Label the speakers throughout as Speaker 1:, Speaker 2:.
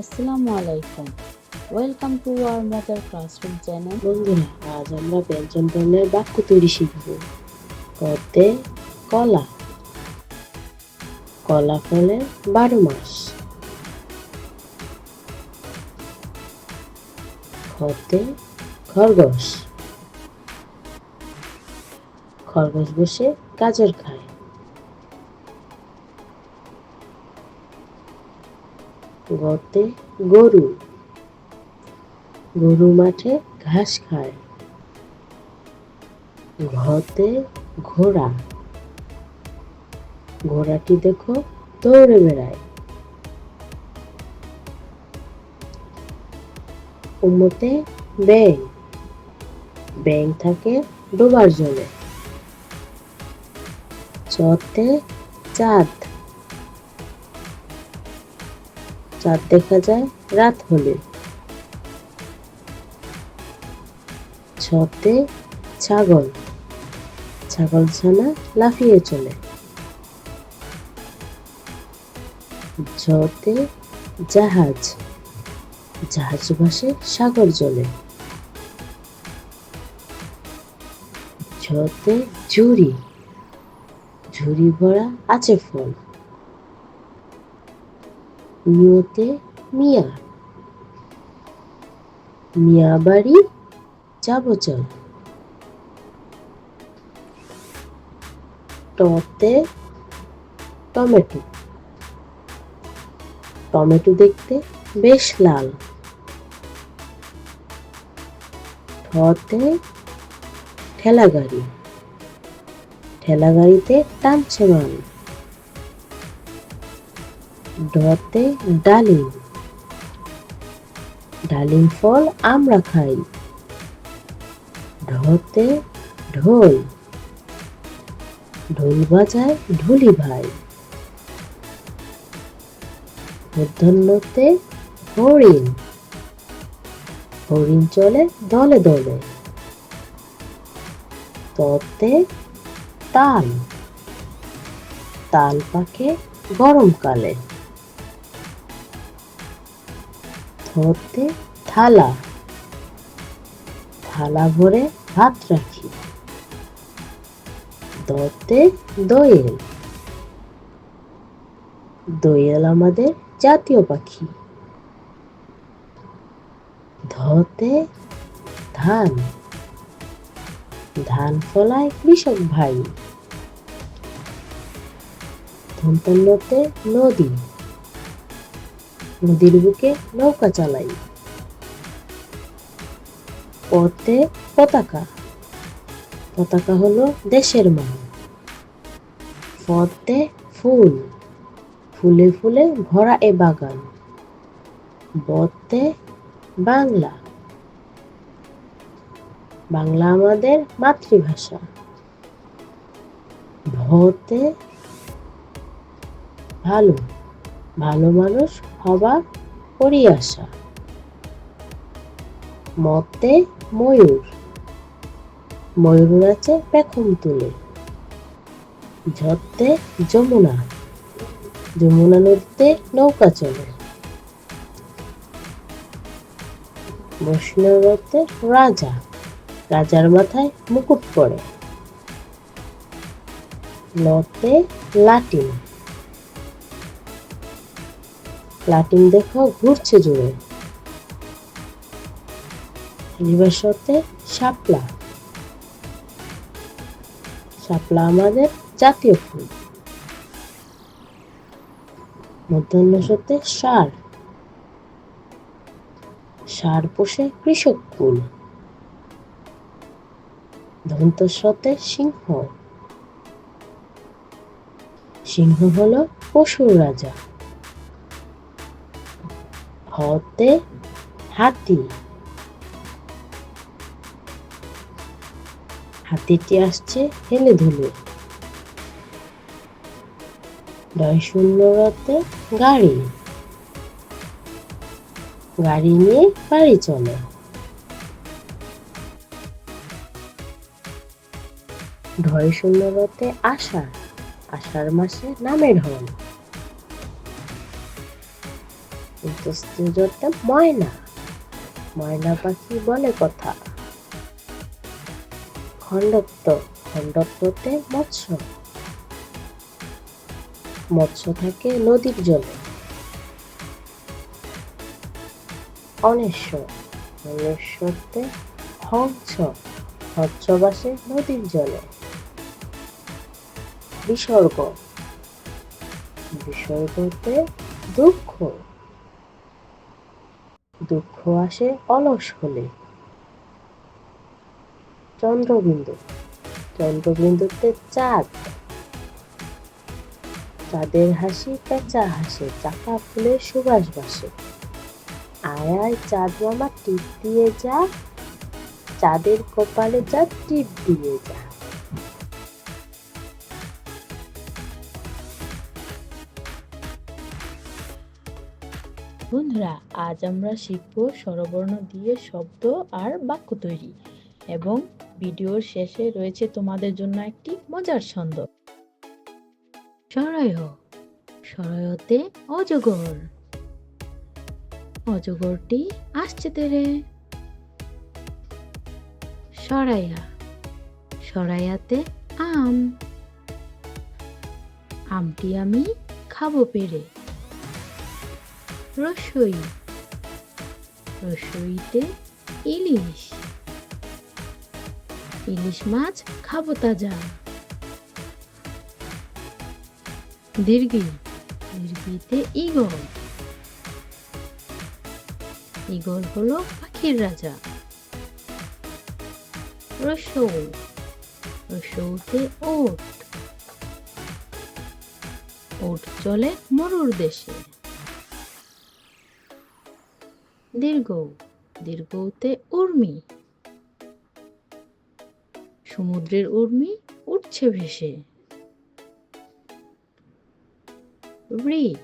Speaker 1: আসসালামু আলাইকুম। Welcome to our mother classroom channel
Speaker 2: বন্ধুরা, আজ আমরা ব্যঞ্জন বর্ণের বাক্য তৈরি শিখব। কতে কলা। কলা ফলে বারো মাস। খতে খরগোশ। খরগোশ বসে গাজর খায়। গতে গরু। গরু মাঠে ঘাস খায়। ঘতে ঘোড়া। ঘোড়াটি দেখো দৌড়ে বেড়ায়। উমতে ব্যাং ব্যাং থাকে ডোবার জলে। চতে চাঁদ। চাঁদ দেখা যায়, রাত হলে। ছতে ছাগল। ছাগল ছানা লাফিয়ে চলে। ঝতে জাহাজ। জাহাজ ভাসে সাগর জলে ঝতে ঝুড়ি। ঝুড়ি ভরা আছে ফল। নিয়তে মিয়া। মিয়া বাড়ি যাব চল। টতে টমেটো। টমেটো দেখতে বেশ লাল। ঠতে ঠেলা গাড়ি ঠেলা গাড়িতে টানছে মাল। ডতে ডালিম। ডালিম ফল আমরা খাই। ঢতে ঢোল। ঢোল বাজায় ঢুলি ভাই। মূর্ধন্যতে হরিণ। হরিণ চলে দলে দলে। ততে তাল। তাল পাকে গরমকালে। থতে থালা। থালা ভরে ভাত রাখি। দতে দোয়েল দোয়েল আমাদের জাতীয় পাখি। ধতে ধান। ধান ফলায় কৃষক ভাই। ধন্তন্নতে নদী। নদীর বুকে নৌকা চালাই। পথে পতাকা। পতাকা হলো দেশের মান পথে ফুল। ফুলে ফুলে ভরা এ বাগান। বতে বাংলা। বাংলা আমাদের মাতৃভাষা। ভতে ভালো ভালো মানুষ হবার করি আসা। মতে ময়ূর। ময়ূর নাচে পেখম তুলে। ঝরতে যমুনা। যমুনা নদীতে নৌকা চলে। বৈষ্ণবতে রাজা। রাজার মাথায় মুকুট পড়ে লতে লাটিন। লাটিন দেখো ঘুরছে জুড়ে রিভার্সতে শাপলা। শাপলা আমাদের জাতীয় ফুল। মধ্যাহ্নসতে সার সার পোষে কৃষক কুল। ধন্তস্বতে সিংহ। সিংহ হলো পশুর রাজা। হতে হাতি। হাতিটি আসছে হেলে ধুলে। ডয় শূন্য রতে গাড়ি। গাড়ি নিয়ে বাড়ি চলে। ঢয় শূন্য রতে আষাঢ়। আষাঢ় মাসে নামে ঢল ইন্তস্তুজতে ময়না। ময়না পাখি বলে কথা। খণ্ডত্ব, খণ্ডত্বতে মৎস্য। মৎস্য থাকে নদীর জলে। অনেশ্বর অনেশ্বরতে হংস। হংস বাসে নদীর জলে। বিসর্গ, বিসর্গতে দুঃখ। দুঃখ আসে অলস হলে। চন্দ্রবিন্দু। চন্দ্রবিন্দুতে চাঁদ। চাঁদের হাসি পেঁচা হাসে চাকা ফুলে সুবাস বাসে। আয় আয় চাঁদ মামা, টিপ দিয়ে যা। চাঁদের কপালে যা, টিপ দিয়ে যা।
Speaker 1: বন্ধুরা, আজ আমরা শিখব স্বরবর্ণ দিয়ে শব্দ আর বাক্য তৈরি এবং ভিডিওর শেষে রয়েছে তোমাদের জন্য একটি মজার ছন্দ। সরয় সরয়তে অজগর। অজগরটি আসছে তেরে। সরাইয়া, সরাইয়াতে আম। আমটি আমি খাব পেরে। রসই। রসইতে ইলিশ। ইলিশ মাছ খাব তাজা। দীর্ঘি দীর্ঘিতে ইগল। ইগল হলো পাখির রাজা। রসৌ রসৌতে ওট। ওট চলে মরুর দেশে। দীর্ঘ, দীর্ঘতে উর্মি। সমুদ্রের উর্মি উঠছে ভেসে। ঋ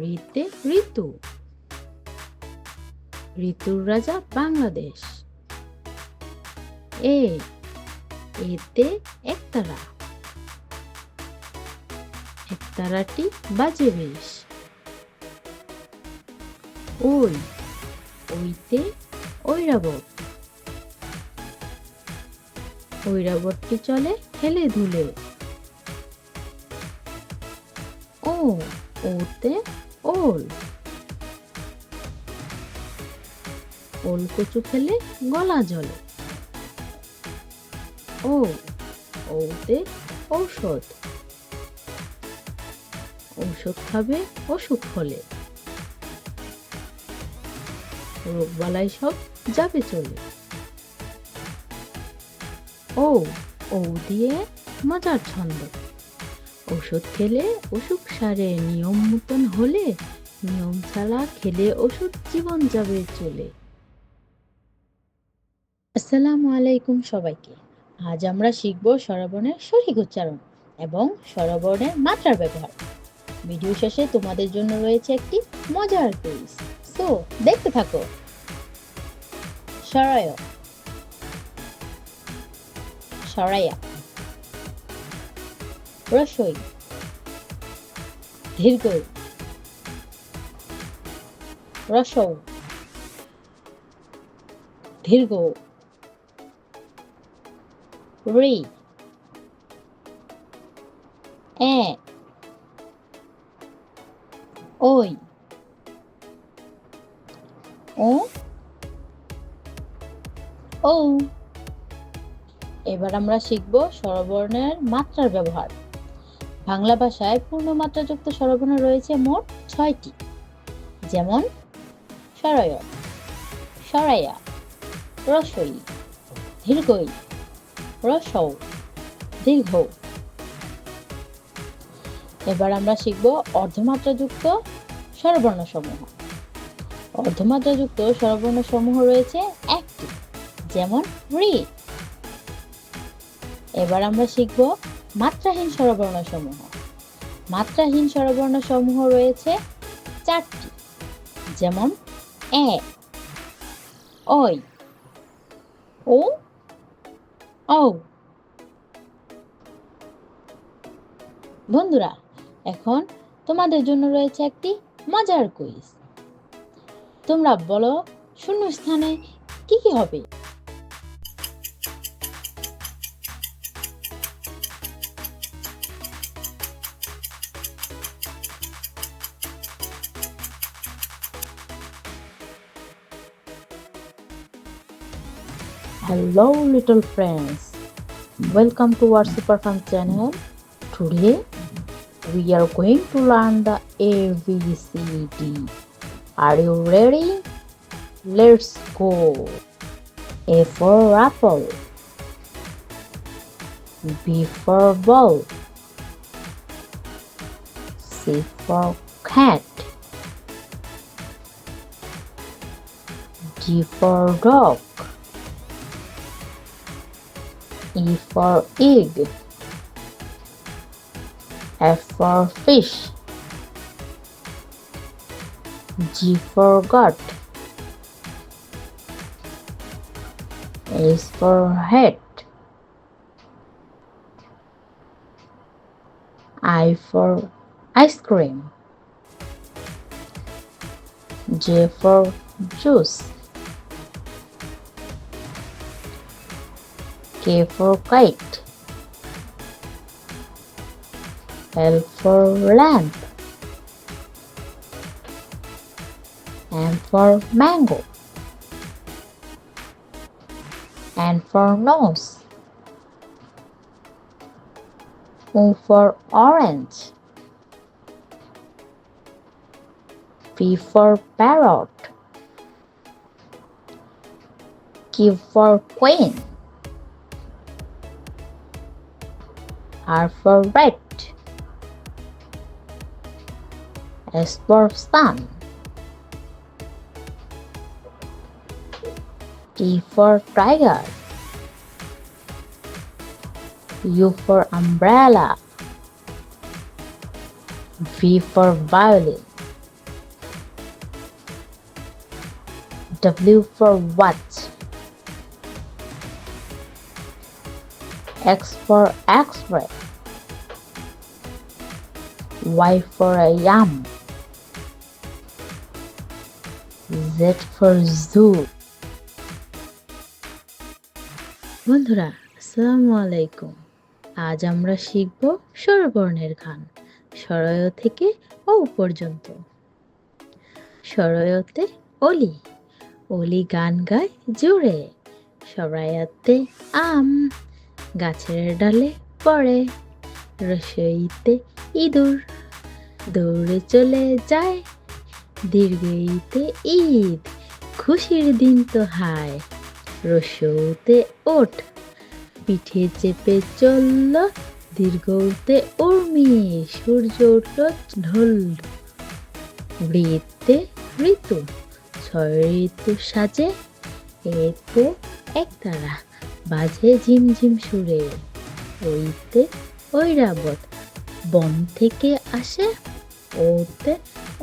Speaker 1: ঋতে ঋতু। ঋতুর রাজা বাংলাদেশ। এ, এতে একতারা। একতারাটি বাজে বেশ। ওই ওইতে ঐরাবত। ঐরাবতটি চলে খেলে ধুলে ও ওতে ওল। ওল কচু খেলে গলা জলে ও ওতে ঔষধ। ঔষধ খাবে, অসুখ হলে। রোগবালাই সব যাবে চলে। ও ও দিয়ে মজার ছন্দ। ওষুধ খেলে অসুখ সারে, নিয়ম মতন হলে নিয়ম ছাড়া খেলে ওষুধ জীবন যাবে চলে। আসসালামু আলাইকুম সবাইকে। আজ আমরা শিখব স্বরবর্ণের সঠিক উচ্চারণ এবং স্বরবর্ণের মাত্রার ব্যবহার। ভিডিও শেষে তোমাদের জন্য রয়েছে একটি মজার কুইজ সো দেখতে থাকো। シャラヤ。シャラや。ブラシュイ。ディルグイ。ブラッシュディルゴー。リー。エー。おい。お ও এবার আমরা শিখব স্বরবর্ণের মাত্রার ব্যবহার। বাংলা ভাষায় পূর্ণমাত্রাযুক্ত স্বরবর্ণ রয়েছে মোট ছয়টি। যেমন সরয় সরাইয়া রসই, দীর্ঘই, রসৌ, দীর্ঘ। এবার আমরা শিখব অর্ধমাত্রাযুক্ত স্বরবর্ণ সমূহ অর্ধমাত্রাযুক্ত স্বরবর্ণ সমূহ রয়েছে যেমন রি এবার আমরা শিখব মাত্রাহীন স্বরবর্ণ সমূহ মাত্রাহীন স্বরবর্ণ সমূহ রয়েছে চারটি, যেমন এ ওই ও ও বন্ধুরা, এখন তোমাদের জন্য রয়েছে একটি মজার কুইজ। তোমরা বলো শূন্য স্থানে কি কি হবে? Hello, little friends. Welcome to our Super Fun channel. Today, we are going to learn the ABCD. Are you ready? Let's go. A for apple. B for ball. C for cat. D for dog. E for egg. F for fish. G for gut. H for head. I for ice cream. J for juice. K for kite. L for lamp. M for mango. N for nose. O for orange. P for parrot. Q for queen. R for red. S for sun. T for tiger. U for umbrella. V for violin. W for watch. X for X-ray. Y for a yam. Z for zoo. বন্ধুরা, আসসালামু আলাইকুম আজ আমরা শিখব স্বরবর্ণের গান সরয় থেকে ও পর্যন্ত সরয়তে অলি অলি গান গায় জোরে সরায়াতে আম গাছের ডালে পড়ে রসইতে ইঁদুর। দৌড়ে চলে যায় দীর্ঘইতে ঈদ। খুশির দিন তো হায় রসৌতে ওঠ। পিঠে চেপে চলল দীর্ঘতে উর্মি, সূর্য উঠল ঢোল। বৃত্তে ঋতু ছয় ঋতু সাজে এতে একতারা। বাজে ঝিমঝিম সুরে। ওইতে ঐরাবত, বন থেকে আসে, ওতে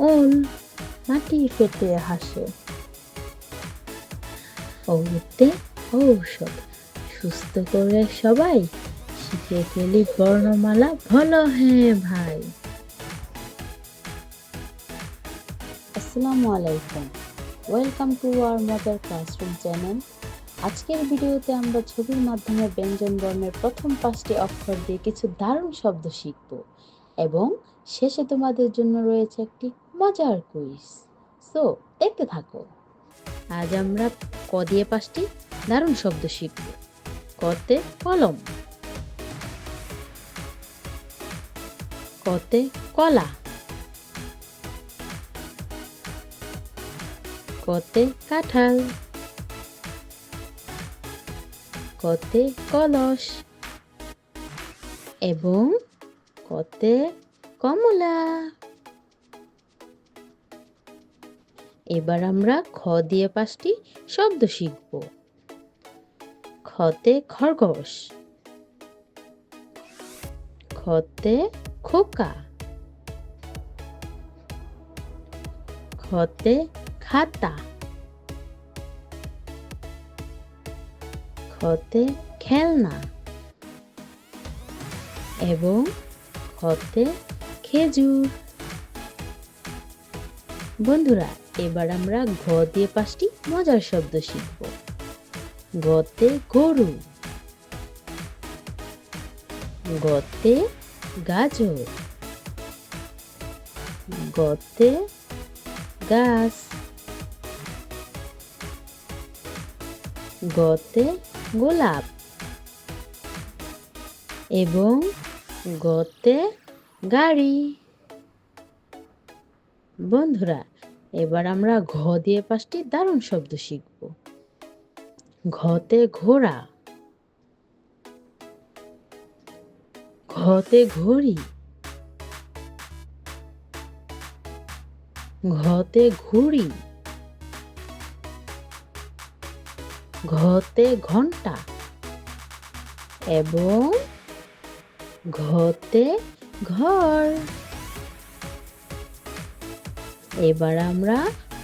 Speaker 1: ওল, মাটি ফেটে হাসে। ওতে ঔষধ, সুস্থ করে সবাই শিখে ফেলি বর্ণমালা ভালো হ্যাঁ ভাই। আসসালামু আলাইকুম। ওয়েলকাম টু আওয়ার মজার ক্লাসরুম চ্যানেল। আজকের ভিডিওতে আমরা ছবির মাধ্যমে ব্যঞ্জন বর্ণের প্রথম পাঁচটি অক্ষর দিয়ে কিছু দারুণ শব্দ শিখব এবং শেষে তোমাদের জন্য রয়েছে একটি মজার কুইজ। সো দেখতে থাকো। আজ আমরা ক দিয়ে পাঁচটি দারুণ শব্দ শিখব। কতে কলম। কতে কলা। কতে কাঁঠাল। কতে কলস। এবং কতে কমলা। এবার আমরা খ দিয়ে পাঁচটি শব্দ শিখব। খতে খরগোশ। খতে খোকা। খতে খাতা। খতে খেলনা এবং খতে খেজুর। বন্ধুরা, এবার আমরা ঘ দিয়ে পাঁচটি মজার শব্দ শিখব। গতে গরু, গতে গাজর, গতে গাছ, গতে গোলাপ এবং গতে গাড়ি। বন্ধুরা, এবার আমরা ঘ দিয়ে পাঁচটি দারুণ শব্দ শিখব। ঘতে ঘোড়া, ঘতে ঘড়ি, ঘতে ঘুড়ি ঘতে ঘণ্টা এবং ঘতে ঘর। এবার আমরা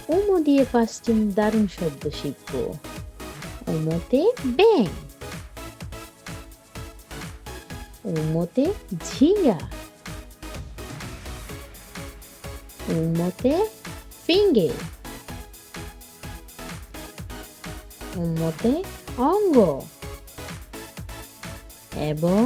Speaker 1: উমো দিয়ে পাঁচটি দারুণ শব্দ শিখব। উমোতে ব্যাং, উমোতে ঝিঙ্গা, উমোতে ফিঙ্গে উমোতে অঙ্গ এবং